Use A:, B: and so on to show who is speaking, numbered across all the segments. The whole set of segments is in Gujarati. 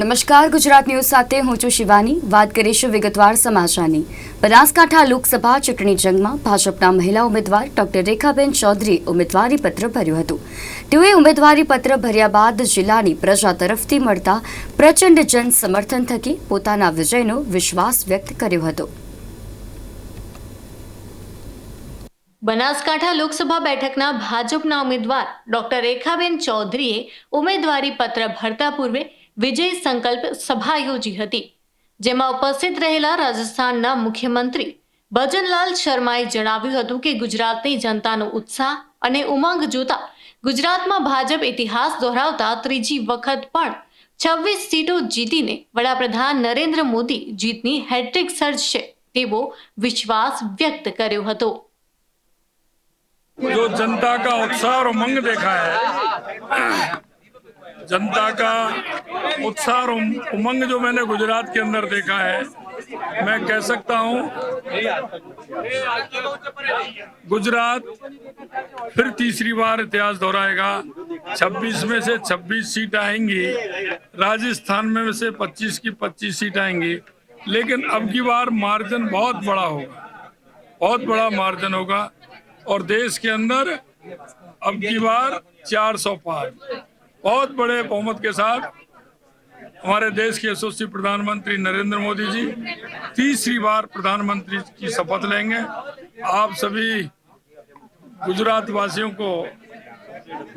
A: નમસ્કાર, ગુજરાત ન્યૂઝ સાથે હું છું શિવાની. વાત કરીશું વિગતવાર સમાચારની. બનાસકાંઠા લોકસભા ચૂંટણી જંગમાં ભાજપના મહિલા ઉમેદવાર ડોક્ટર રેખાબેન ચૌધરીએ ઉમેદવારી પત્ર ભર્યું હતું. તેઓએ ઉમેદવારી પત્ર ભર્યા બાદ જિલ્લાની પ્રજા તરફથી મળતા પ્રચંડ જન સમર્થન થકી પોતાના વિજયનો વિશ્વાસ વ્યક્ત કર્યો હતો.
B: બનાસકાંઠા લોકસભા બેઠકના ભાજપના ઉમેદવાર ડોક્ટર રેખાબેન ચૌધરીએ ઉમેદવારી પત્ર ભરતા પૂર્વે વિજય સંકલ્પ સભા યોજી હતી, જેમાં ઉપસ્થિત રહેલા રાજસ્થાનના મુખ્યમંત્રી ભજનલાલ શર્માએ જણાવ્યું હતું કે ગુજરાતની જનતાનો ઉત્સાહ અને ઉમંગ જોતા ગુજરાતમાં ભાજપ ઇતિહાસ દોહરાવતા ત્રીજી વખત પણ છવ્વીસ સીટો જીતીને વડાપ્રધાન નરેન્દ્ર મોદી જીતની હેટ્રિક સર્જશે તેવો વિશ્વાસ વ્યક્ત કર્યો હતો.
C: જો જનતા કા ઉત્સાહ ઉમંગ દેખા जनता का उत्साह और उमंग जो मैंने गुजरात के अंदर देखा है, मैं कह सकता हूँ, गुजरात फिर तीसरी बार इतिहास दोहराएगा। 26 में से 26 सीट आएँगी, राजस्थान में से 25 की 25 सीट आएँगी, लेकिन अब की बार मार्जिन बहुत बड़ा होगा, बहुत बड़ा मार्जिन होगा, और देश के अंदर अब की बार 400 पार। बहुत बड़े बहुमत के साथ हमारे देश के यशस्वी प्रधानमंत्री नरेंद्र मोदी जी तीसरी बार प्रधानमंत्री की शपथ लेंगे आप सभी गुजरात वासियों को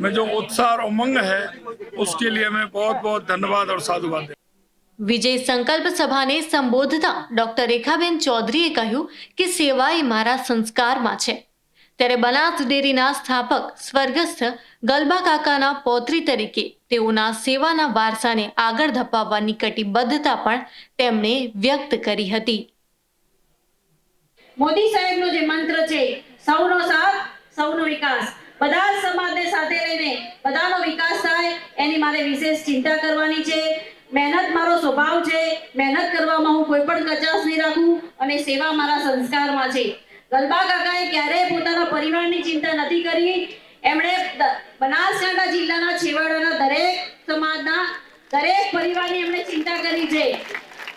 C: में जो उत्साह और उमंग है उसके लिए मैं बहुत बहुत धन्यवाद और साधुवाद देता हूं।
B: વિજય સંકલ્પ સભાને સંબોધતા ડોક્ટર રેખાબેન ચૌધરીએ કહ્યું કે સેવા એ મારા સંસ્કારમાં છે ત્યારે બનાસ ડેરીના સ્થાપક સ્વર્ગસ્થ ગલબા કાકાના પૌત્રી તરીકે તેઓના સેવાના વારસાને આગળ ધપાવવાની કટિબદ્ધતા પણ તેમણે વ્યક્ત કરી હતી.
D: મોદી સાહેબનો જે મંત્ર છે, સૌનો સાથ, સૌનો વિકાસ. બધા જ સમાજને સાથે લઈને બધાનો વિકાસ થાય, એની મારે વિશેષ ચિંતા કરવાની છે. મહેનત મારો સ્વભાવ છે. મહેનત કરવામાં હું કોઈ પણ કચાશ નહીં રાખું અને સેવા મારા સંસ્કારમાં છે. ગલબા કાકાએ ક્યારેય પોતાના પરિવારની ચિંતા નથી કરી. એમણે બનાસકાંઠા જિલ્લાના છેવાડાના દરેક સમાજના દરેક પરિવારની એમણે ચિંતા કરી છે.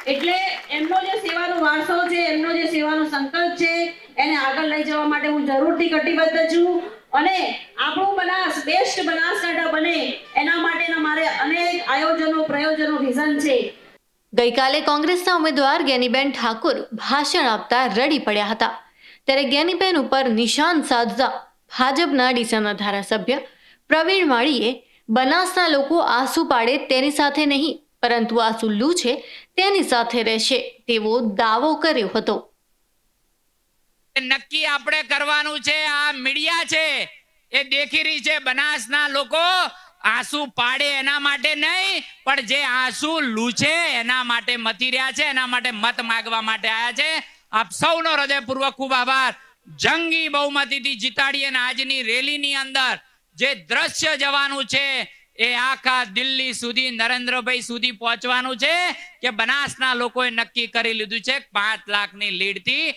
D: એટલે એમનો જે સેવાનો વારસો છે, એમનો જે સેવાનો સંકલ્પ છે, એને આગળ લઈ જવા માટે હું જરૂરથી કટિબદ્ધ છું. અને આપણું બનાસ, બેસ્ટ બનાસકાંઠા બને એના માટેના મારે અનેક આયોજનો, પ્રયોજનો, વિઝન છે.
B: ગઈકાલે કોંગ્રેસના ઉમેદવાર જ્ઞાનીબેન ઠાકુર ભાષણ આપતા રડી પડ્યા હતા. ત્યારે જ્ઞાનીબેન ઉપર નિશાન સાધતા ભાજપના ડીસાના ધારાસભ્ય પ્રવીણ માળીએ બનાસના લોકો આંસુ પાડે તેની સાથે નહીં, પરંતુ આંસુ લૂછે તેની સાથે રહેશે તેવો દાવો કર્યો હતો.
E: નક્કી આપણે કરવાનું છે, આ મીડિયા છે, એ દેખી રહી છે બનાસના લોકો આંસુ પાડે એના માટે નહીં, પણ જે આંસુ લૂછે એના માટે મતી રહ્યા છે, એના માટે મત માગવા માટે આવ્યા છે. આપ સૌનો હૃદયપૂર્વક ખૂબ આભાર. જંગી બહુમતીથી જીતાડી અને આજની રેલીની અંદર જે દ્રશ્ય જવાનું છે એ આખા દિલ્હી સુધી, નરેન્દ્રભાઈ સુધી પહોંચવાનું છે કે બનાસના લોકોએ નક્કી કરી લીધું છે પાંચ લાખની લીડથી.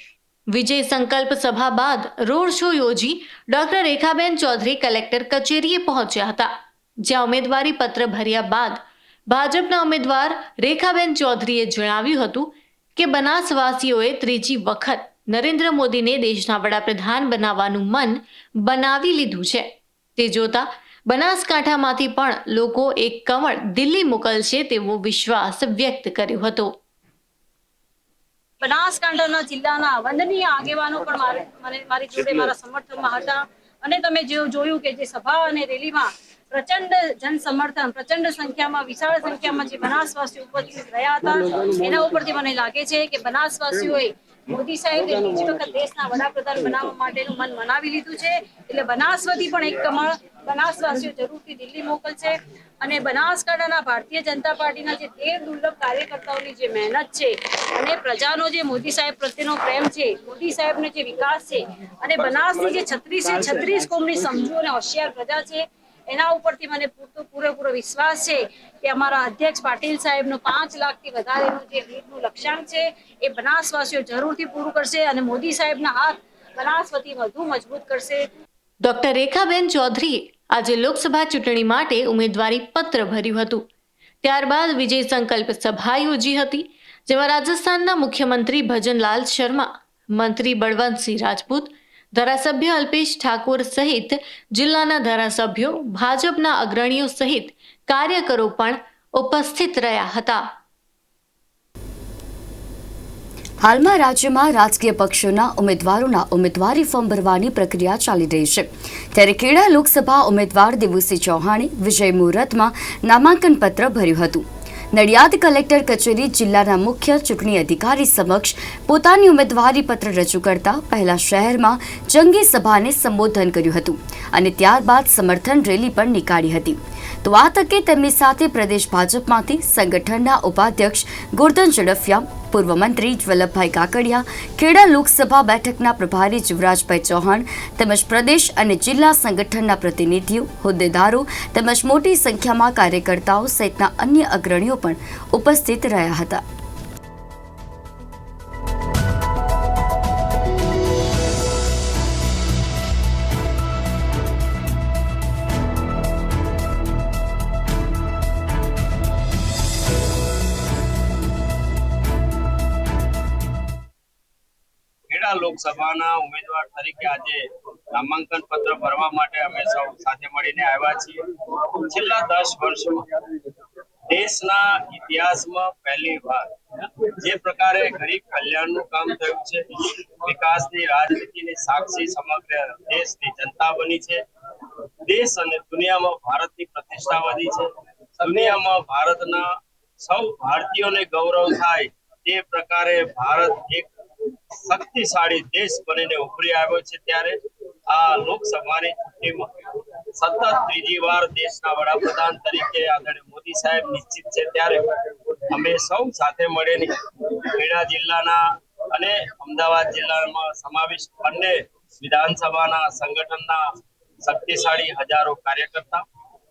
B: વિજય સંકલ્પ સભા બાદ રોડ શો યોજી ડોક્ટર રેખાબેન ચૌધરી કલેક્ટર કચેરીએ પહોંચ્યા હતા, જ્યાં ઉમેદવારી પત્ર ભર્યા બાદ ભાજપના ઉમેદવાર રેખાબેન ચૌધરીએ જણાવ્યું હતું કે બનાસવાસીઓએ ત્રીજી વખત નરેન્દ્ર મોદીને દેશના વડાપ્રધાન બનાવવાનું મન બનાવી લીધું છે. તે જોતા બનાસકાંઠામાંથી પણ લોકો એક કમળ દિલ્હી મોકલશે તેવો વિશ્વાસ વ્યક્ત કર્યો હતો.
D: બનાસકાંઠાના જિલ્લાના વંદનીય આગેવાનો પણ મારે મારી જોડે મારા સમર્થનમાં હતા. અને તમે જે જોયું કે જે સભા અને રેલીમાં પ્રચંડ જન સમર્થન પ્રચંડ સંખ્યામાં, વિશાળ સંખ્યામાં જે બનાસવાસીઓ ઉપસ્થિત રહ્યા હતા, એના ઉપરથી મને લાગે છે કે બનાસવાસીઓએ મોદી સાહેબે બીજી વખત દેશના વડાપ્રધાન બનાવવા માટેનું મન મનાવી લીધું છે. એટલે બનાસવતી પણ એક કમળ બનાસવાસીઓ જરૂરથી દિલ્હી મોકલશે અને બનાસકાંઠાના ભારતીય જનતા પાર્ટીના જે દેવ દુર્લભ કાર્યકર્તાઓની જે મહેનત છે અને પ્રજાનો જે મોદી સાહેબ પ્રત્યેનો પ્રેમ છે, મોદી સાહેબનો જે વિકાસ છે અને બનાસની જે છત્રીસે છત્રીસ કોમની સમજુ અને હોશિયાર પ્રજા છે એના ઉપરથી મને પૂરતો પૂરેપૂરો વિશ્વાસ છે કે અમારા અધ્યક્ષ પાટીલ સાહેબનો પાંચ લાખથી વધારેનું જે લીડનું લક્ષ્યાંક છે, એ બનાસવાસીઓ જરૂરથી પૂરું કરશે અને મોદી સાહેબના હાથ બનાસવતી વધુ મજબૂત કરશે.
B: ડોક્ટર રેખાબેન ચૌધરીએ આજે લોકસભા ચૂંટણી માટે ઉમેદવારી પત્ર ભર્યું હતું. ત્યારબાદ વિજય સંકલ્પ સભા યોજી હતી, જેમાં રાજસ્થાનના મુખ્યમંત્રી ભજનલાલ શર્મા, મંત્રી બળવંતસિંહ રાજપૂત ધારાસભ્ય અલ્પેશ ઠાકોર સહિત જિલ્લાના ધારાસભ્યો, ભાજપના અગ્રણીઓ સહિત કાર્યકરો પણ ઉપસ્થિત રહ્યા હતા.
A: હાલમાં રાજ્યમાં રાજકીય પક્ષોના ઉમેદવારોના ઉમેદવારી ફોર્મ ભરવાની પ્રક્રિયા ચાલી રહી છે. ત્યારે ખેડા લોકસભા ઉમેદવાર દેવુસિંહ ચૌહાણે વિજય મુહૂર્તમાં નામાંકન પત્ર ભર્યું હતું. નડિયાદ કલેક્ટર કચેરી જિલ્લાના મુખ્ય ચૂંટણી અધિકારી સમક્ષ પોતાની ઉમેદવારી પત્ર રજૂ કરતા પહેલા શહેરમાં જંગી સભાને સંબોધન કર્યું હતું અને ત્યારબાદ સમર્થન રેલી પણ નીકાળી હતી. તો આ તકે તેમની સાથે પ્રદેશ ભાજપમાંથી સંગઠનના ઉપાધ્યક્ષ ગોરધન ઝડફિયા પૂર્વ મંત્રી વલ્લભભાઈ કાકડિયા, ખેડા લોકસભા બેઠકના પ્રભારી જીવરાજભાઈ ચૌહાણ, તેમજ પ્રદેશ અને જિલ્લા સંગઠનના પ્રતિનિધિઓ, હોદ્દેદારો તેમજ મોટી સંખ્યામાં કાર્યકર્તાઓ સહિતના અન્ય અગ્રણીઓ પણ ઉપસ્થિત રહ્યા હતા.
F: ખેડા લોકસભાના ઉમેદવાર તરીકે આજે નામાંકન પત્ર ભરવા માટે અમે સૌ સાથે મળીને આવ્યા છીએ. છેલ્લા દસ વર્ષમાં દેશના ઇતિહાસમાં પહેલી વાર જે પ્રકારે ગરીબ કલ્યાણનું કામ થયું છે, વિકાસની રાજનીતિની સાક્ષી સમગ્ર દેશની જનતા બની છે. દેશ અને દુનિયામાં ભારતની પ્રતિષ્ઠા વધી છે. દુનિયામાં ભારતના સૌ ભારતીયોને ગૌરવ થાય તે પ્રકારે ભારત એક શક્તિશાળી દેશ બનીને ઉભરી આવ્યો છે ત્યારે આ લોકસભાની ચૂંટણીમાં સતત ત્રીજી વાર દેશના વડાપ્રધાન તરીકે આદરણીય મોદી સાહેબ નિશ્ચિત છે ત્યારે અમે સૌ સાથે મળીને ખેડા જિલ્લાના અને અમદાવાદ જિલ્લામાં સમાવિષ્ટ બંને વિધાનસભાના સંગઠનના શક્તિશાળી હજારો કાર્યકર્તા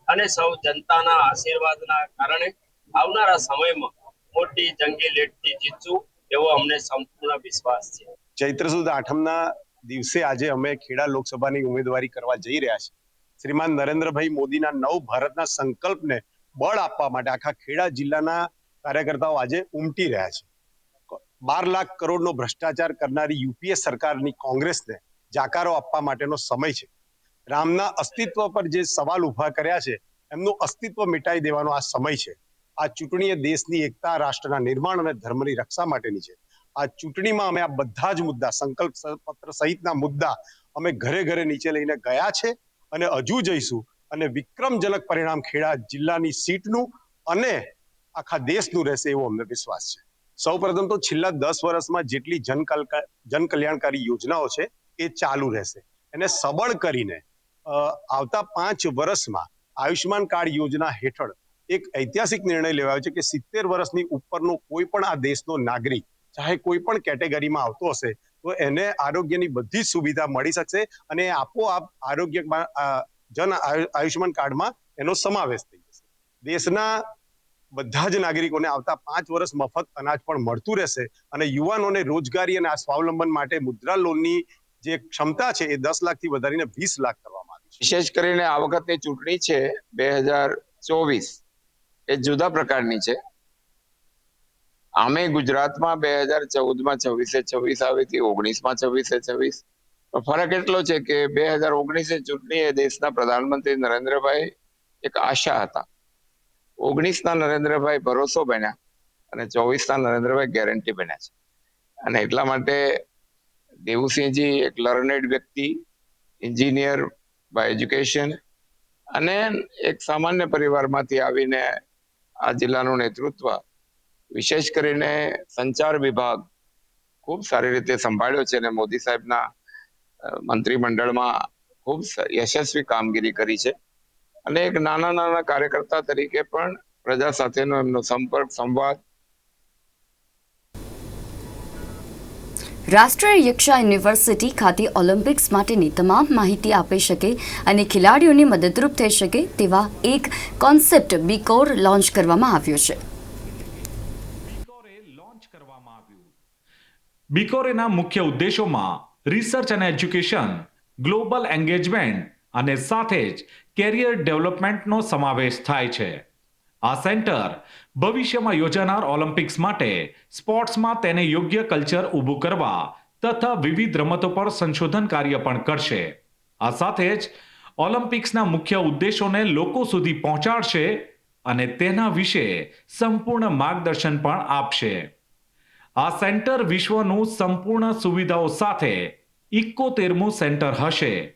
F: અને સૌ જનતાના આશીર્વાદના કારણે આવનારા સમયમાં મોટી જંગી લેટથી જીતશું. એવો અમને સંપૂર્ણ વિશ્વાસ છે.
G: ચૈત્ર સુદ આઠમના દિવસે આજે અમે ખેડા લોકસભાની ઉમેદવારી કરવા જઈ રહ્યા છીએ. શ્રીમાન નરેન્દ્રભાઈ મોદીના નવ ભારતના સંકલ્પને બળ આપવા માટે આખા ખેડા જિલ્લાના કાર્યકર્તાઓ આજે ઉમટી રહ્યા છે. બાર લાખ કરોડનો ભ્રષ્ટાચાર કરનારી યુપીએ સરકારની કોંગ્રેસને જાકારો આપવા માટેનો સમય છે. રામના અસ્તિત્વ પર જે સવાલ ઊભા કર્યા છે, એમનું અસ્તિત્વ મિટાઈ દેવાનો આ સમય છે. આ ચૂંટણી એ દેશની એકતા, રાષ્ટ્રના નિર્માણ અને ધર્મની રક્ષા માટેની છે. આ ચૂંટણીમાં અમે આ બધા જ મુદ્દા, સંકલ્પ પત્ર સહિતના મુદ્દા અમે ઘરે ઘરે નીચે લઈને ગયા છે અને હજુ જઈશું. અને વિક્રમજનક પરિણામ ખેડા જિલ્લાની સીટનું અને આખા દેશનું રહેશે એવો અમને વિશ્વાસ છે. સૌ પ્રથમ તો છેલ્લા દસ વર્ષમાં જેટલી જન જનકલ્યાણકારી યોજનાઓ છે એ ચાલુ રહેશે. એને સબળ કરીને આવતા પાંચ વર્ષમાં આયુષ્યમાન કાર્ડ યોજના હેઠળ એક ઐતિહાસિક નિર્ણય લેવાયો છે કે સિત્તેર વર્ષની ઉપરનો કોઈ પણ આ દેશનો નાગરિક, ચાહે કોઈ પણ કેટેગરીમાં આવતો હશે, તો એને આરોગ્યની બધી સુવિધા મળી શકશે અને આપોઆપ આરોગ્ય જન આયુષ્યમાન કાર્ડમાં એનો સમાવેશ થઈ જશે. દેશના બધા જ નાગરિકોને આવતા પાંચ વર્ષ મફત અનાજ પણ મળતું રહેશે અને યુવાનોને રોજગારી અને સ્વાવલંબન માટે મુદ્રા લોનની જે ક્ષમતા છે એ દસ લાખથી વધારીને વીસ લાખ કરવામાં આવી છે.
H: વિશેષ કરીને આ વખતની ચૂંટણી છે બે હજાર ચોવીસ. એ જુદા પ્રકારની છે. આમે ગુજરાતમાં બે હજાર ચૌદમાં છવ્વીસે છવ્વીસ આવી હતી, ઓગણીસમાં છવ્વીસે છવ્વીસ. ફરક એટલો છે કે બે હજાર ઓગણીસે ચૂંટણી એ દેશના પ્રધાનમંત્રી નરેન્દ્રભાઈ એક આશા હતા. ઓગણીસના નરેન્દ્રભાઈ ભરોસો બન્યા અને ચોવીસના નરેન્દ્રભાઈ ગેરંટી બન્યા છે. અને એટલા માટે દેવુસિંહજી એક લર્નેડ વ્યક્તિ એન્જિનિયર બાય એજ્યુકેશન અને એક સામાન્ય પરિવારમાંથી આવીને આ જિલ્લાનું નેતૃત્વ વિશેષ કરીને સંચાર વિભાગ ખૂબ સારી રીતે સંભાળ્યો છે અને મોદી સાહેબના મંત્રીમંડળમાં ખૂબ યશસ્વી કામગીરી કરી છે. અને એક નાના નાના કાર્યકર્તા તરીકે પણ પ્રજા સાથેનો એમનો સંપર્ક, સંવાદ
A: રાષ્ટ્રીય યક્ષા યુનિવર્સિટી ખાતે ઓલિમ્પિક્સ માટેની તમામ માહિતી આપી શકે અને ખેલાડીઓને મદદરૂપ થઈ શકે તેવા એક કોન્સેપ્ટ બીકોર લોન્ચ કરવામાં આવ્યો છે.
I: બીકોરેના મુખ્ય ઉદ્દેશોમાં રિસર્ચ અને એજ્યુકેશન, ગ્લોબલ એન્ગેજમેન્ટ અને સાથે જ કેરિયર ડેવલપમેન્ટનો સમાવેશ થાય છે. આ સેન્ટર ભવિષ્યમાં યોજાનાર ઓલિમ્પિક્સ માટે સ્પોર્ટ્સમાં તેને યોગ્ય કલ્ચર ઊભું કરવા તથા વિવિધ રમતો પર સંશોધન કાર્ય પણ કરશે. આ સાથે જ ઓલિમ્પિક્સના મુખ્ય ઉદ્દેશોને લોકો સુધી પહોંચાડશે અને તેના વિશે સંપૂર્ણ માર્ગદર્શન પણ આપશે. આ સેન્ટર વિશ્વનું સંપૂર્ણ સુવિધાઓ સાથે ઇકોતેરમું સેન્ટર હશે.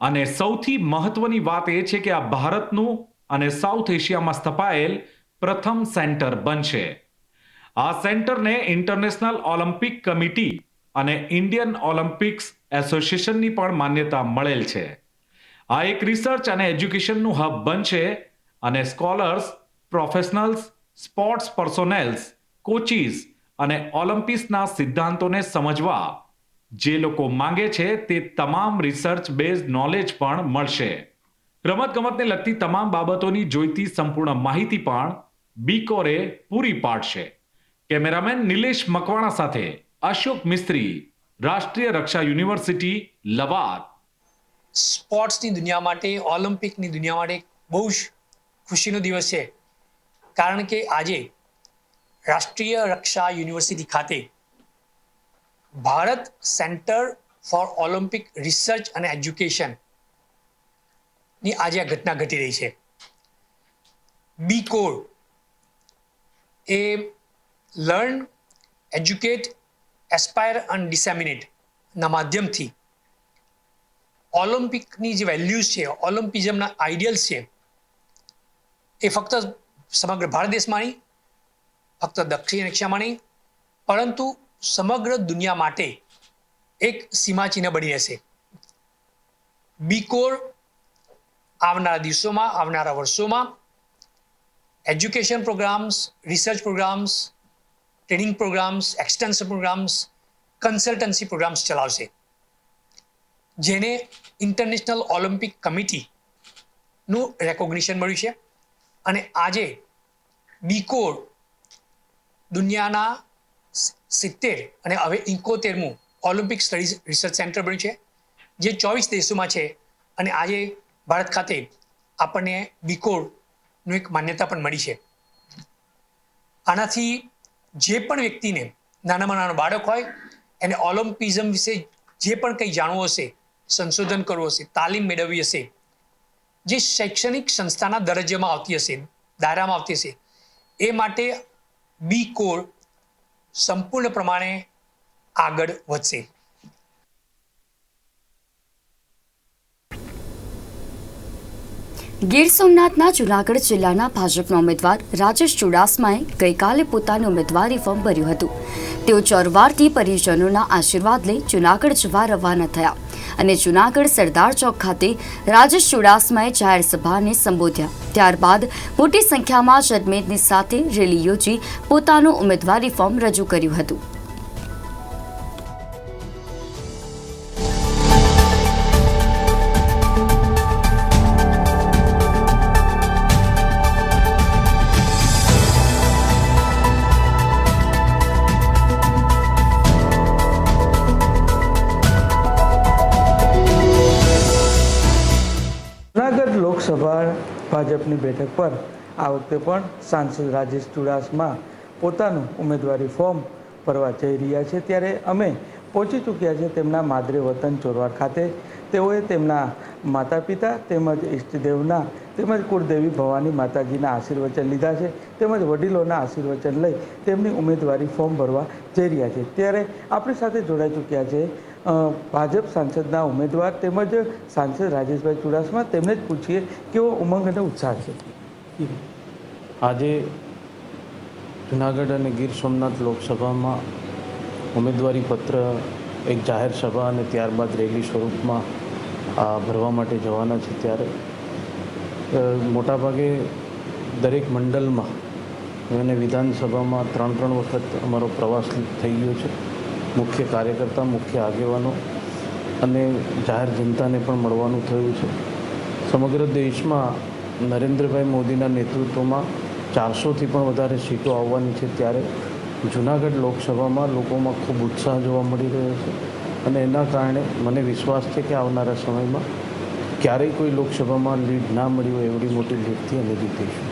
I: અને સૌથી મહત્વની વાત એ છે કે આ ભારતનું અને સાઉથ એશિયામાં સ્થપાયેલ પ્રથમ સેન્ટર બનશે. આ સેન્ટરને ઇન્ટરનેશનલ ઓલિમ્પિક કમિટી અને ઇન્ડિયન ઓલિમ્પિક્સ એસોસિએશનની પણ માન્યતા મળેલ છે. આ એક રિસર્ચ અને એજ્યુકેશનનું હબ બનશે અને scholars, professionals, sports personnels, coaches અને ઓલિમ્પિક્સના સિદ્ધાંતોને સમજવા જે લોકો માંગે છે તે તમામ રિસર્ચ બેઝ નોલેજ પણ મળશે. રમતગમતને લગતી તમામ બાબતોની જોઈતી સંપૂર્ણ માહિતી પણ બીકોરે પૂરી પાડશે કેમેરામેન નિલેશ મકવાણા સાથે અશોક મિસ્ત્રી, રાષ્ટ્રીય રક્ષા યુનિવર્સિટી લવાર
J: સ્પોર્ટ્સની દુનિયા માટે, ઓલિમ્પિકની દુનિયા માટે બહુ જ ખુશીનો દિવસ છે. કારણ કે આજે રાષ્ટ્રીય રક્ષા યુનિવર્સિટી ખાતે Bharat centre for Olympic research અને એજ્યુકેશનની આજે આ ઘટના ઘટી રહી છે. B code a learn, educate, aspire અને ડિસેમિનેટના માધ્યમથી ઓલિમ્પિકની જે વેલ્યુઝ છે, ઓલિમ્પિઝમના આઈડિયલ્સ છે, એ ફક્ત સમગ્ર ભારત દેશમાં નહીં, ફક્ત દક્ષિણ એશિયામાં નહીં, પરંતુ સમગ્ર દુનિયા માટે એક સીમાચિહ્ન બની રહેશે. બીકોર આવનારા દિવસોમાં, આવનારા વર્ષોમાં education programmes research programmes training programmes extension programmes consultancy programmes ચલાવશે. જેને ઇન્ટરનેશનલ ઓલિમ્પિક કમિટીનું રેકોગ્નિશન મળ્યું છે. અને આજે બીકોડ દુનિયાના સિત્તેર અને હવે ઇકોતેરમું ઓલિમ્પિક સ્ટડીઝ રિસર્ચ સેન્ટર બન્યું છે, જે ચોવીસ દેશોમાં છે. અને આજે ભારત ખાતે આપણને બીકોડનું એક માન્યતા પણ મળી છે. આનાથી જે પણ વ્યક્તિને નાનામાં નાનો બાળક હોય, એને ઓલિમ્પિઝમ વિશે જે પણ કંઈ જાણવું હશે, સંશોધન કરવું હશે, તાલીમ મેળવવી હશે, જે શૈક્ષણિક સંસ્થાના દરજ્જામાં આવતી હશે, દાયરામાં આવતી હશે, એ માટે બી કોડ સંપૂર્ણ પ્રમાણે આગળ વધશે.
A: ગીર સોમનાથના જૂનાગઢ જિલ્લાના ભાજપના ઉમેદવાર રાજેશ ચુડાસમાએ ગઈકાલે પોતાનું ઉમેદવારી ફોર્મ ભર્યું હતું. તેઓ ચોરવારથી પરિજનોના આશીર્વાદ લઈ જૂનાગઢ જવા રવાના થયા અને જૂનાગઢ સરદાર ચોક ખાતે રાજેશ ચુડાસમાએ જાહેર સભાને સંબોધ્યા. ત્યારબાદ મોટી સંખ્યામાં જનમેદની સાથે રેલી યોજી પોતાનું ઉમેદવારી ફોર્મ રજૂ કર્યું હતું.
K: ભાજપની બેઠક પર આ વખતે પણ સાંસદ રાજેશ ચુડાસમા પોતાનું ઉમેદવારી ફોર્મ ભરવા જઈ રહ્યા છે. ત્યારે અમે પહોંચી ચૂક્યા છે તેમના માદરે વતન ચોરવાડ ખાતે. તેઓએ તેમના માતા પિતા તેમજ ઈષ્ટદેવના તેમજ કુળદેવી ભવાની માતાજીના આશીર્વચન લીધા છે તેમજ વડીલોના આશીર્વચન લઈ તેમની ઉમેદવારી ફોર્મ ભરવા જઈ રહ્યા છે. ત્યારે આપણી સાથે જોડાઈ ચૂક્યા છે ભાજપ સાંસદના ઉમેદવાર તેમજ સાંસદ રાજેશભાઈ ચુડાસમા, તેમને જ પૂછીએ કેવો ઉમંગ અને ઉત્સાહ છે?
L: આજે જુનાગઢ અને ગીર સોમનાથ લોકસભામાં ઉમેદવારી પત્ર એક જાહેર સભા અને ત્યારબાદ રેલી સ્વરૂપમાં ભરવા માટે જવાના છે ત્યારે. મોટાભાગે દરેક મંડળમાં, અને વિધાનસભામાં ત્રણ ત્રણ વખત અમારો પ્રવાસ થઈ ગયો છે. મુખ્ય કાર્યકર્તા, મુખ્ય આગેવાનો અને જાહેર જનતાને પણ મળવાનું થયું છે. સમગ્ર દેશમાં નરેન્દ્રભાઈ મોદીના નેતૃત્વમાં ચારસોથી પણ વધારે સીટો આવવાની છે ત્યારે જુનાગઢ લોકસભામાં લોકોમાં ખૂબ ઉત્સાહ જોવા મળી રહ્યો છે અને એના કારણે મને વિશ્વાસ છે કે આવનારા સમયમાં ક્યારેય કોઈ લોકસભામાં લીડ ના મળી હોય એવડી મોટી લીડથી અમે જીતીશું.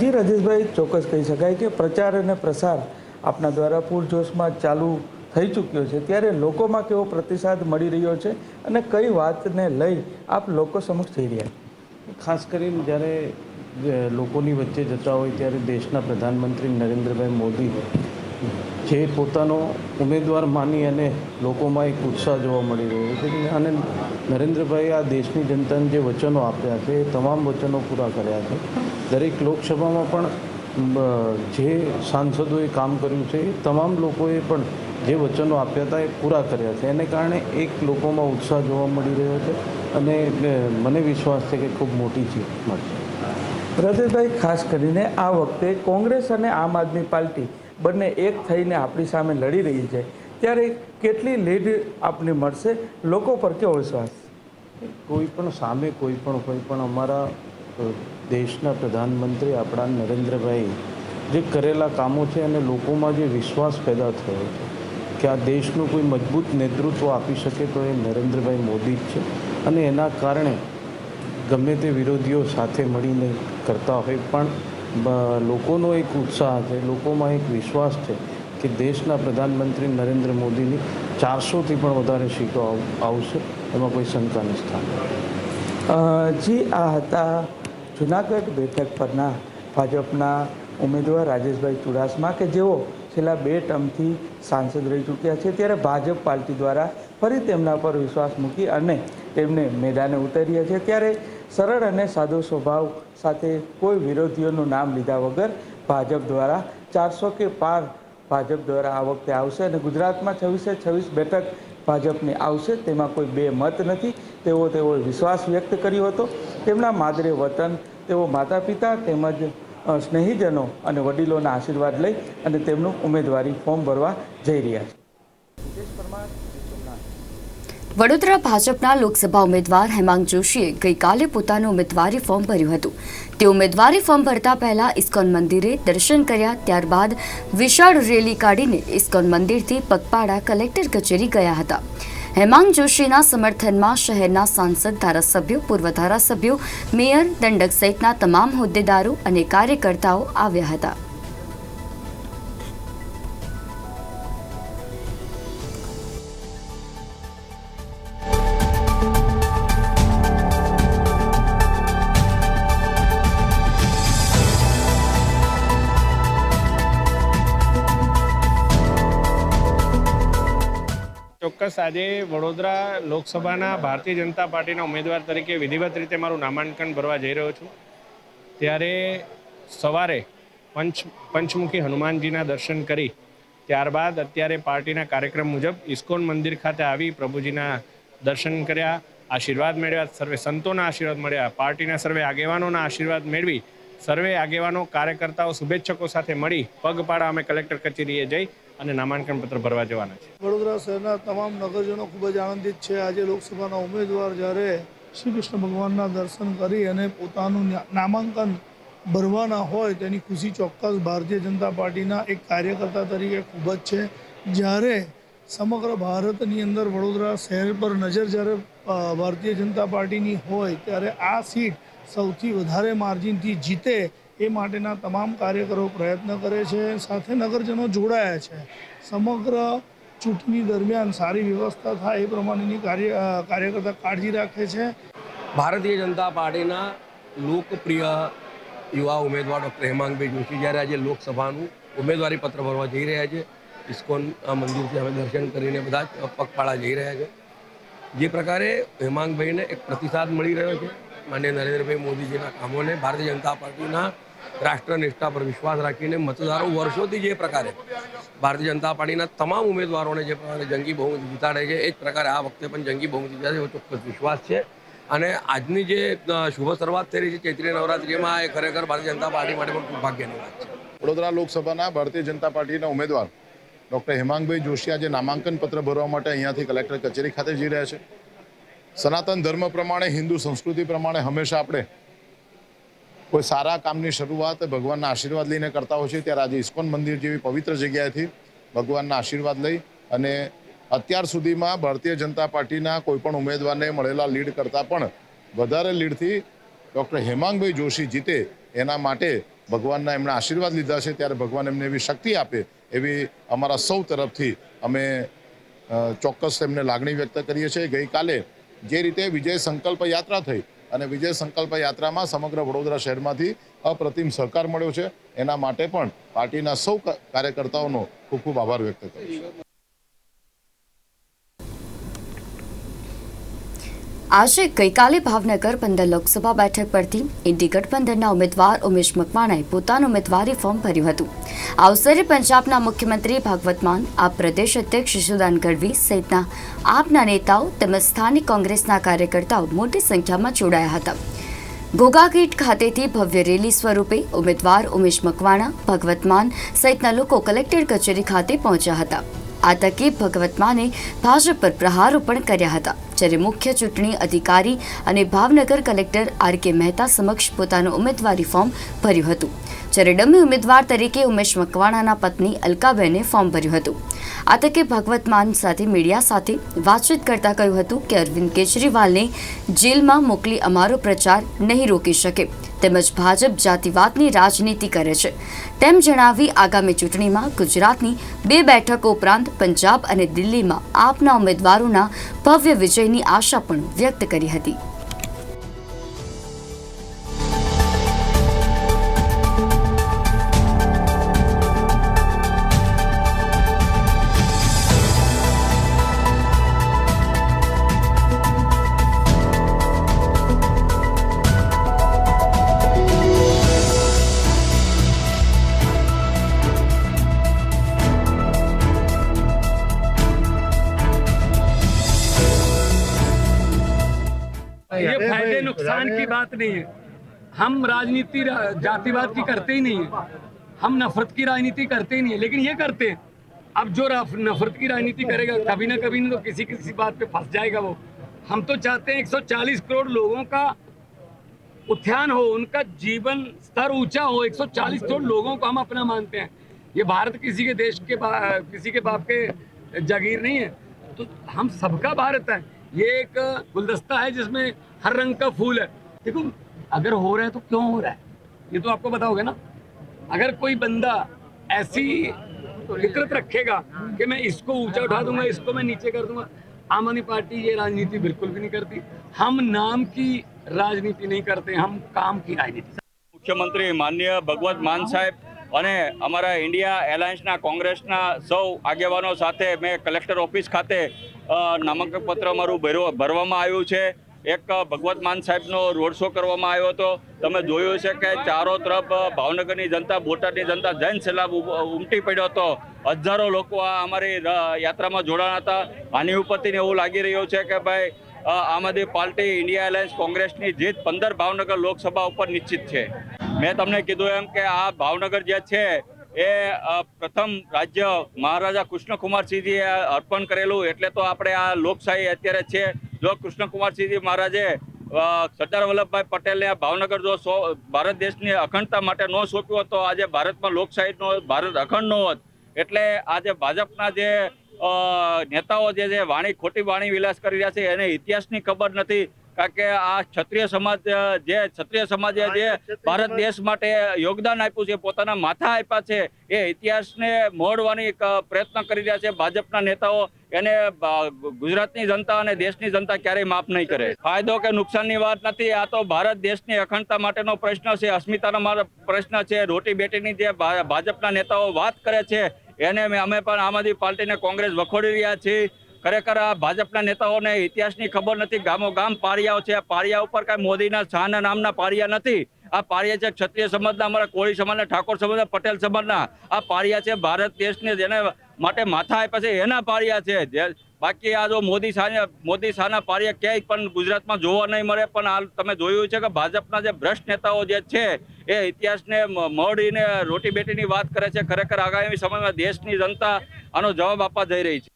K: જી, રાજેશભાઈ, ચોક્કસ કહી શકાય કે પ્રચાર અને પ્રસાર આપના દ્વારા પૂરજોશમાં ચાલુ થઈ ચૂક્યો છે. ત્યારે લોકોમાં કેવો પ્રતિસાદ મળી રહ્યો છે અને કઈ વાતને લઈ આપ લોકો સમક્ષ થઈ રહ્યા
L: ખાસ કરીને જ્યારે લોકોની વચ્ચે જતા હોય ત્યારે દેશના પ્રધાનમંત્રી નરેન્દ્રભાઈ મોદી જે પોતાનો ઉમેદવાર માની અને લોકોમાં એક ઉત્સાહ જોવા મળી રહ્યો છે અને નરેન્દ્રભાઈ આ દેશની જનતાને જે વચનો આપ્યા છે એ તમામ વચનો પૂરા કર્યા છે. દરેક લોકસભામાં પણ જે સાંસદોએ કામ કર્યું છે એ તમામ લોકોએ પણ જે વચનો આપ્યા હતા એ પૂરા કર્યા છે. એને કારણે એક લોકોમાં ઉત્સાહ જોવા મળી રહ્યો છે અને મને વિશ્વાસ છે કે ખૂબ મોટી જીત મળશે.
K: રજતભાઈ ખાસ કરીને આ વખતે કોંગ્રેસ અને આમ આદમી પાર્ટી બંને એક થઈને આપણી સામે લડી રહી છે. ત્યારે કેટલી લીડ આપને મળશે? લોકો પર કેવો વિશ્વાસ?
L: કોઈ પણ સામે કોઈ પણ કોઈ પણ અમારા દેશના પ્રધાનમંત્રી આપણા નરેન્દ્રભાઈ, જે કરેલા કામો છે અને લોકોમાં જે વિશ્વાસ પેદા થયો છે, કે આ દેશનું કોઈ મજબૂત નેતૃત્વ આપી શકે તો એ નરેન્દ્રભાઈ મોદી જ છે. અને એના કારણે ગમે તે વિરોધીઓ સાથે મળીને કરતા હોય, પણ લોકોનો એક ઉત્સાહ છે, લોકોમાં એક વિશ્વાસ છે કે દેશના પ્રધાનમંત્રી નરેન્દ્ર મોદીની ચારસોથી પણ વધારે સીટો આવશે, એમાં કોઈ શંકાનું સ્થાન
K: જી આ હતા જુનાગઢ બેઠક પરના ભાજપના ઉમેદવાર રાજેશભાઈ ચુડાસમા કે જેઓ છેલ્લા બે ટર્મથી સાંસદ રહી ચૂક્યા છે, ત્યારે ભાજપ પાર્ટી દ્વારા ફરી તેમના પર વિશ્વાસ મૂકી અને તેમને મેદાને ઉતાર્યા છે. ત્યારે સરળ અને સાદો સ્વભાવ સાથે કોઈ વિરોધીઓનું નામ લીધા વગર ભાજપ દ્વારા ચારસો કે પાર ભાજપ દ્વારા આ વખતે આવશે અને ગુજરાતમાં છવ્વીસે છવ્વીસ બેઠક ભાજપની આવશે, તેમાં કોઈ બે મત નથી. તેવો તેઓએ વિશ્વાસ વ્યક્ત કર્યો હતો. તેમના માદરે વતન, તેઓ માતા પિતા તેમજ સ્નેહીજનો અને વડીલોના આશીર્વાદ લઈ અને તેમનું ઉમેદવારી ફોર્મ ભરવા જઈ રહ્યા છે.
A: વડોદરા ભાજપના લોકસભા ઉમેદવાર હેમાંગ જોશીએ ગઈકાલે પોતાનું ઉમેદવારી ફોર્મ ભર્યું હતું. તે ઉમેદવારી ફોર્મ ભરતા પહેલા ઇસ્કોન મંદિરે દર્શન કર્યા, ત્યારબાદ વિશાળ રેલી કાઢીને ઇસ્કોન મંદિરથી પગપાળા કલેક્ટર કચેરી ગયા હતા. હેમાંગ જોશીના સમર્થનમાં શહેરના સાંસદ ધારાસભ્યો, પૂર્વ ધારાસભ્યો, મેયર, દંડક સહિતના તમામ હોદ્દેદારો અને કાર્યકર્તાઓ આવ્યા હતા.
M: આજે વડોદરા લોકસભાના ભારતીય જનતા પાર્ટીના ઉમેદવાર તરીકે વિધિવત રીતે મારું નામાંકન ભરવા જઈ રહ્યો છું. ત્યારે સવારે પંચ, પંચમુખી હનુમાનજીના દર્શન કરી, ત્યારબાદ અત્યારે પાર્ટીના કાર્યક્રમ મુજબ ઇસ્કોન મંદિર ખાતે આવી પ્રભુજીના દર્શન કર્યા, આશીર્વાદ મેળવ્યા, સર્વે સંતોના આશીર્વાદ મળ્યા, પાર્ટીના સર્વે આગેવાનોના આશીર્વાદ મેળવી, સર્વે આગેવાનો કાર્યકર્તાઓ શુભેચ્છકો સાથે મળી, પગપાળા અમે કલેક્ટર કચેરીએ જઈ અને નામાંકન પત્ર ભરવા જવાના છે.
N: વડોદરા શહેરના તમામ નગરજનો ખૂબ જ આનંદિત છે. આજે લોકસભાના ઉમેદવાર જ્યારે શ્રી કૃષ્ણ ભગવાનના દર્શન કરી અને પોતાનું નામાંકન ભરવાના હોય તેની ખુશી ચોક્કસ ભારતીય જનતા પાર્ટીના એક કાર્યકર્તા તરીકે ખૂબ જ છે. જ્યારે સમગ્ર ભારતની અંદર વડોદરા શહેર પર નજર જ્યારે ભારતીય જનતા પાર્ટીની હોય ત્યારે આ સીટ સૌથી વધારે માર્જિનથી જીતે એ માટેના તમામ કાર્યકરો પ્રયત્ન કરે છે. સાથે નગરજનો જોડાયા છે. સમગ્ર ચૂંટણી દરમિયાન સારી વ્યવસ્થા થાય એ પ્રમાણેની કાર્ય કાર્યકર્તા કાળજી રાખે છે.
O: ભારતીય જનતા પાર્ટીના લોકપ્રિય યુવા ઉમેદવાર ડૉક્ટર હેમાંગભાઈ જોશી જ્યારે આજે લોકસભાનું ઉમેદવારી પત્ર ભરવા જઈ રહ્યા છે, ઇસ્કોન મંદિરથી અમે દર્શન કરીને બધા જ પગપાળા જઈ રહ્યા છે. જે પ્રકારે હેમાંગભાઈને એક પ્રતિસાદ મળી રહ્યો છે. માન્ય નરેન્દ્રભાઈ મોદીજીના કામોને ભારતીય જનતા પાર્ટીના રાષ્ટ્રનિષ્ઠા પર વિશ્વાસ રાખીને મતદારો વર્ષોથી જે પ્રકારે ભારતીય જનતા પાર્ટીના તમામ ઉમેદવારોને જે પ્રકારે જંગી બહુમતી જીતાડે છે, એ જ પ્રકારે આ વખતે પણ જંગી બહુમતી જીતાડે એવો ચોક્કસ વિશ્વાસ છે. અને આજની જે શુભ શરૂઆત થઈ રહી છે, ચૈત્રી નવરાત્રિમાં, એ ખરેખર ભારતીય જનતા પાર્ટી માટે પણ ખૂબ ભાગ્યની વાત છે.
P: વડોદરા લોકસભાના ભારતીય જનતા પાર્ટીના ઉમેદવાર ડૉક્ટર હેમાંગભાઈ જોશી આજે નામાંકન પત્ર ભરવા માટે અહીંયાથી કલેક્ટર કચેરી ખાતે જઈ રહ્યા છે. સનાતન ધર્મ પ્રમાણે, હિન્દુ સંસ્કૃતિ પ્રમાણે હંમેશા આપણે કોઈ સારા કામની શરૂઆત ભગવાનના આશીર્વાદ લઈને કરતા હોય છે, ત્યારે આજે ઇસ્કોન મંદિર જેવી પવિત્ર જગ્યાએથી ભગવાનના આશીર્વાદ લઈ અને અત્યાર સુધીમાં ભારતીય જનતા પાર્ટીના કોઈ પણ ઉમેદવારને મળેલા લીડ કરતાં પણ વધારે લીડથી ડૉક્ટર હેમાંગભાઈ જોશી જીતે એના માટે ભગવાનના એમણે આશીર્વાદ લીધા છે, ત્યારે ભગવાન એમને એવી શક્તિ આપે એવી અમારા સૌ તરફથી અમે ચોક્કસ એમને લાગણી વ્યક્ત કરીએ છીએ. ગઈકાલે જે રીતે વિજય સંકલ્પ યાત્રા થઈ અને વિજય સંકલ્પ યાત્રામાં સમગ્ર વડોદરા શહેરમાંથી અપ્રતિમ સહકાર મળ્યો છે. એના માટે પણ પાર્ટીના સૌ કાર્યકર્તાઓનો ખૂબ ખૂબ આભાર વ્યક્ત કરું છું.
A: આજે ગઈકાલે ભાવનગર પંદર લોકસભા બેઠક પરથી ઇન્ડી ગઠબંધનના ઉમેદવાર ઉમેશ મકવાણાએ પોતાનું ઉમેદવારી ફોર્મ ભર્યું હતું. આ અવસરે પંજાબના મુખ્યમંત્રી ભાગવત માન આપ પ્રદેશ અધ્યક્ષ શિશુદાન ગઢવી સહિતના આપના નેતાઓ તેમજ સ્થાનિક કોંગ્રેસના કાર્યકર્તાઓ મોટી સંખ્યામાં જોડાયા હતા. ઘોઘાગીટ ખાતેથી ભવ્ય રેલી સ્વરૂપે ઉમેદવાર ઉમેશ મકવાણા, ભગવત માન સહિતના લોકો કલેક્ટર કચેરી ખાતે પહોંચ્યા હતા. આ તકે ભગવત માને ભાજપ પર પ્રહારો પણ કર્યા હતા. જ્યારે મુખ્ય ચૂંટણી અધિકારી અને Bhavnagar collector R K Mehta સમક્ષ પોતાનું ઉમેદવારી ફોર્મ ભર્યું હતું. જ્યારે ડમી ઉમેદવાર તરીકે ઉમેશ મકવાણાના પત્ની અલકાબેને ફોર્મ ભર્યું હતું. આ તકે ભગવત માન સાથે મીડિયા સાથે વાતચીત કરતા કહ્યું હતું કે અરવિંદ કેજરીવાલને જેલમાં મોકલી અમારો પ્રચાર નહીં રોકી શકે. તેમજ ભાજપ જાતિવાદની રાજનીતિ કરે છે. તેમ જણાવી આગામી ચૂંટણીમાં ગુજરાતની બે બેઠકો ઉપરાંત પંજાબ અને દિલ્હીમાં આપના ઉમેદવારોના ભવ્ય વિજયની આશા પણ વ્યક્ત કરી હતી.
Q: ये फ़ायदे नुकसान की बात नहीं है। हम राजनीति जातिवाद की करते ही नहीं है। हम नफरत की राजनीति करते ही नहीं है। लेकिन ये करते हैं। अब जो नफरत की राजनीति करेगा कभी ना कभी ना तो किसी किसी बात पे फंस जाएगा वो। हम तो चाहते हैं 140 करोड़ लोगों का उत्थान हो उनका जीवन स्तर ऊँचा हो। 140 करोड़ लोगों को हम अपना मानते हैं। ये भारत किसी के देश के किसी के बाप के जागीर नहीं है। तो हम सबका भारत है। ये एक गुलदस्ता है जिसमें हर रंग का फूल है देखो अगर हो रहा है तो क्यों हो रहा है ये तो आपको बताओगे ना अगर कोई बंदा ऐसी फिक्रत रखेगा कि मैं इसको ऊंचा उठा दूंगा इसको मैं नीचे कर दूंगा आम आदमी पार्टी ये राजनीति बिल्कुल भी नहीं करती हम नाम की राजनीति नहीं करते हम काम की राजनीति
R: મુખ્યમંત્રી માન્ય ભગવત માન સાહેબ અને અમારા ઇન્ડિયા એલાયન્સના કોંગ્રેસના સૌ આગેવાનો સાથે મેં કલેક્ટર ઓફિસ ખાતે અ, નામાંકન પત્ર મારું ભરવા ભરવામાં આવ્યું છે. એક ભગવત માન સાહેબનો રોડ શો કરવામાં આવ્યો હતો. તમે જોયું છે કે ચારો તરફ ભાવનગરની જનતા બોટાદની જનતા જૈન સલાબ ઉમટી પડ્યો હતો. હજારો લોકો આ અમારી યાત્રામાં જોડાણા હતા. આની ઉપરથી એવું લાગી રહ્યું છે કે ભાઈ આમ આદમી પાર્ટી ઇન્ડિયા એલાયન્સ કોંગ્રેસની જીત પંદર ભાવનગર લોકસભા ઉપર નિશ્ચિત છે. મેં તમને કીધું એમ કે આ ભાવનગર જે છે એ પ્રથમ રાજ્ય મહારાજા કૃષ્ણકુમારસિંહજીએ અર્પણ કરેલું. એટલે તો આપણે આ લોકશાહી અત્યારે છે. જો કૃષ્ણકુમારસિંહજી મહારાજે સરદાર વલ્લભભાઈ પટેલને ભાવનગર જો સો, ભારત દેશની અખંડતા માટે ન સોંપ્યો તો આજે ભારતમાં લોકશાહીનો, ભારત અખંડ ન હોત. એટલે આજે ભાજપના જે નેતાઓ જે વાણી, ખોટી વાણી વિલાસ કરી રહ્યા છે, એને ઇતિહાસની ખબર નથી. કારણ કે આ ક્ષત્રિય સમાજ જે ક્ષત્રિય સમાજે જે ભારત દેશ માટે યોગદાન આપ્યું છે પોતાના માથા આપ્યા છે એ ઇતિહાસને મોડવાની પ્રયત્ન કરી રહ્યા છે. ભાજપના નેતાઓ એને ગુજરાતની જનતા અને દેશની જનતા ક્યારેય માફ નહીં કરે. ફાયદો કે નુકસાનની વાત નથી આ તો ભારત દેશની અખંડતા માટેનો પ્રશ્ન છે અસ્મિતાનો મારો પ્રશ્ન છે. રોટી બેટીની જે ભાજપના નેતાઓ વાત કરે છે એને અમે પણ આમ આદમી પાર્ટીને કોંગ્રેસ વખોડી રહ્યા છીએ. ખરેખર આ ભાજપના નેતાઓને ઇતિહાસની ખબર નથી. ગામો ગામ પારિયાઓ છે. આ પારિયા ઉપર કાંઈ મોદીના શાહના નામના પારિયા નથી. આ પારિયા છે ક્ષત્રિય સમાજના, અમારા કોળી સમાજના, ઠાકોર સમાજના, પટેલ સમાજના. આ પારિયા છે ભારત દેશને જેને માટે માથા આપ્યા છે, એના પારિયા છે. બાકી આ જો મોદી શાહ મોદી શાહના પારિયા ક્યાંય પણ ગુજરાતમાં જોવા નહીં મળે, પણ હાલ તમે જોયું છે કે ભાજપના જે ભ્રષ્ટ નેતાઓ જે છે, એ ઇતિહાસને મળીને રોટી બેટીની વાત કરે છે. ખરેખર આગામી સમયમાં દેશની જનતા આનો જવાબ આપવા જઈ રહી છે.